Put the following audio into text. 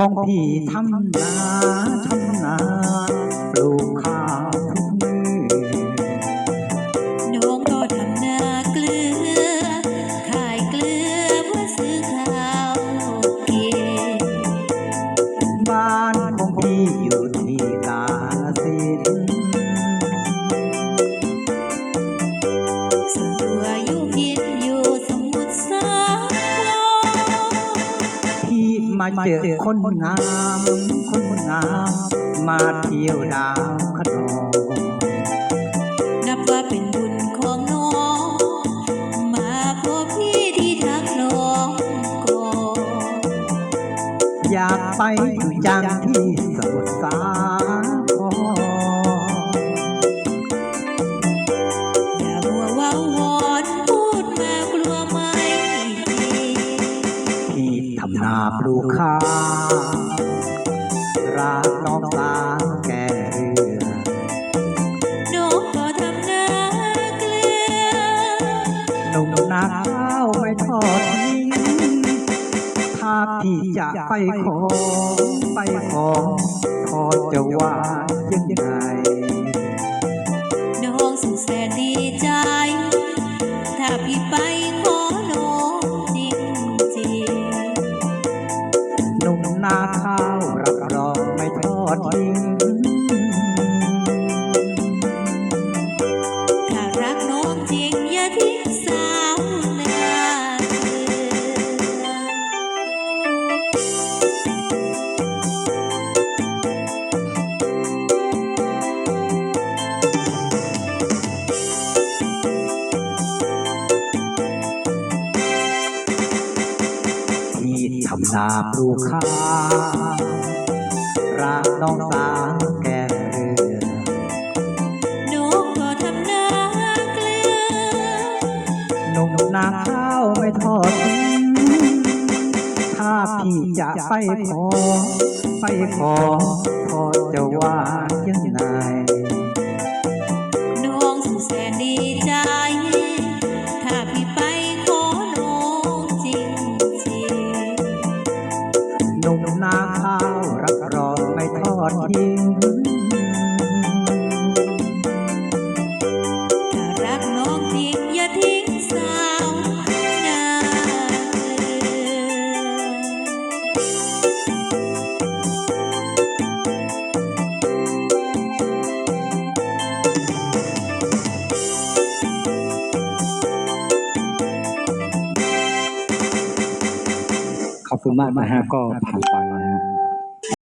ของพี่ทำนาทำนาปลูกข้าว มาเจอคนงามคนงาม มาเที่ยวดาวขนองนับว่าเป็นบุญของน้อง มาพบพี่ที่ทักน้องก่อนอยากไปอยู่จังที่สมุทรสาคร ทำนาปลูกข้าวรักน้องสาแก่เรือน้องก็ทำนาเกลือ หนุ่มนาข้าวไม่ทอดทิ้งถ้าพี่จะไปขอ ไปขอพอจะว่ายังไง อดทิ้งๆถ้ารักน้องจริงอย่าทิ้งสาวนาเลือที่ทำนาปลูกข้าว รักน้องสาวแก่เรือน้องก็ทำนาเกลือหนุ่มนาข้าวไม่ทอดทิ้งถ้าพี่จะไปขอ ไปขอพอจะว่า ข้าวรับรองไม่ทอดทิ้งถ้ารักน้องจริงอย่าทิ้งสาวนาขอบคุณมากนะฮะก็ผ่านไป